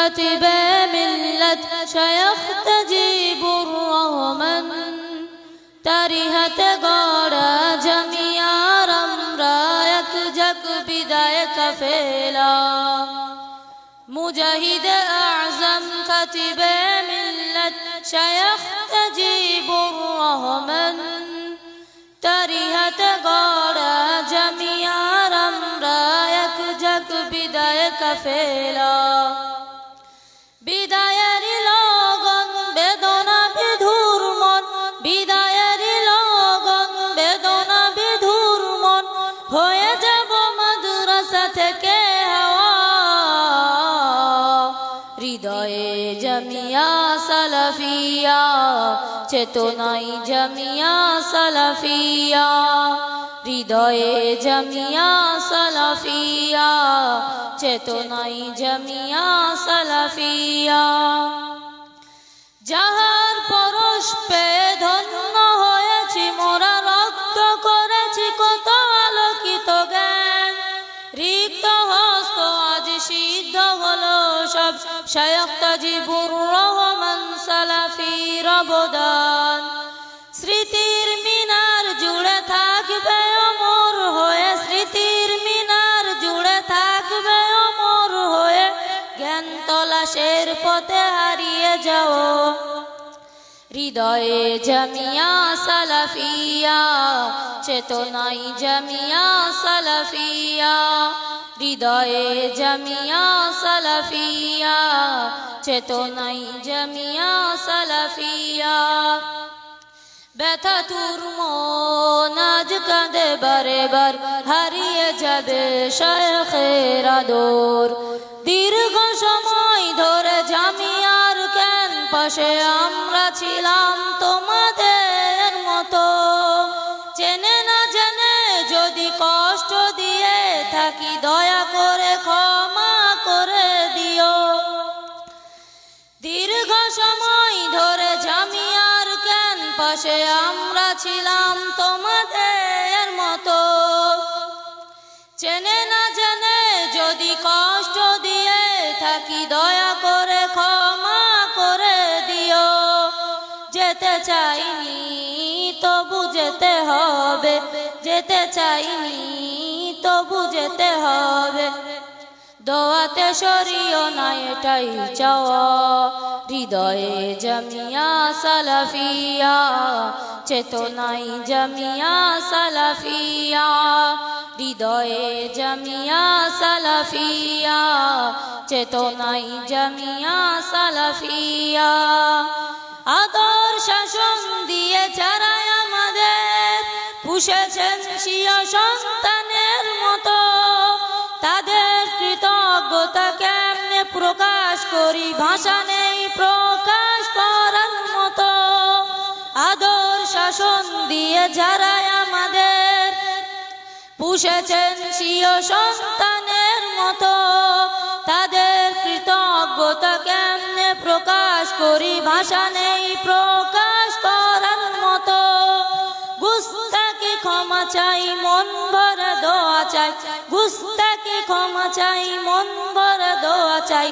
كتب ملة شيخ تجيب الرحمن তারিহাত গড়া জমিয়ার আমরা এক জগ বিদায় কফেলা মুজাহিদ আজম খতিবে মিল্লত শায়খ তজিবুর রহমান তারিহাত গড়া জমিয়ার আমরা এক জগ বিদায় কফেলা বিদায়ের বেদনা বেদনা হয়ে যাব হৃদয়ে জামিয়া সালাফিয়া চেতনাই জমিয়া সালাফিয়া। হৃদয়ে জামিয়া সালাফিয়া চেতনাই জামিয়া সালাফিয়া। যাহার পরশ পেয়ে ধন্য হয়েছি, মোরা রক্ত করেছি, কত আলোকিত জ্ঞান। রিক্ত হস্ত আজ সিদ্ধ হলো সব শায়ক তাজিবুর রহমান সালাফির অবদান। স্মৃতির মিনার জুড়ে থাকবে তলাশের পথে হারিয়ে যাও। হৃদয়ে জামিয়া সালাফিয়া চেতনাই জামিয়া সালাফিয়া, হৃদয়ে জামিয়া সালাফিয়া চেতনাই জামিয়া সালাফিয়া। ব্যথা তুর মন আজ কাঁদে বারে বার, হারিয়ে যাবে শায়খের আদর। দীর্ঘ সময় পাশে আমরা ছিলাম তোমাদের মতো। চেনে না জেনে যদি কষ্ট দিয়ে থাকি, দয়া করে ক্ষমা করে দিও। দীর্ঘ সময় ধরে জামিয়ার কেন পাশে আমরা ছিলাম তোমাদের মতো। চেনে না জেনে যদি কষ্ট দিয়ে থাকি, দয়া করে যেতে চাইনি, তবু যেতে হবে। যেতে চাইনি, তবু যেতে হবে। দোয়াতে সরিও না, এটাই চাওয়া। হৃদয়ে জামিয়া সালাফিয়া চেতনাই জমিয়া সালাফিয়া। হৃদয়ে জমিয়া সালাফিয়া চেতনাই জমিয়া সালাফিয়া। আদর শাসন দিয়ে যারা আমাদের। পুষেছেন সিয়া সন্তানের মতো। তাদের কৃতজ্ঞতা কেমনে প্রকাশ করি? ভাষা নেই, প্রকাশ করার মতো। আদর শাসন দিয়ে যারা আমাদের। পুষেছেন সিও সন্তানের মতো। তাদের করি ভাষা নেই, প্রকাশ করার মতো। গুস্তাকে ক্ষমা চাই, মন ভরে দোয়া চাই। গুস্তাকে ক্ষমা চাই, মন ভরে দোয়া চাই।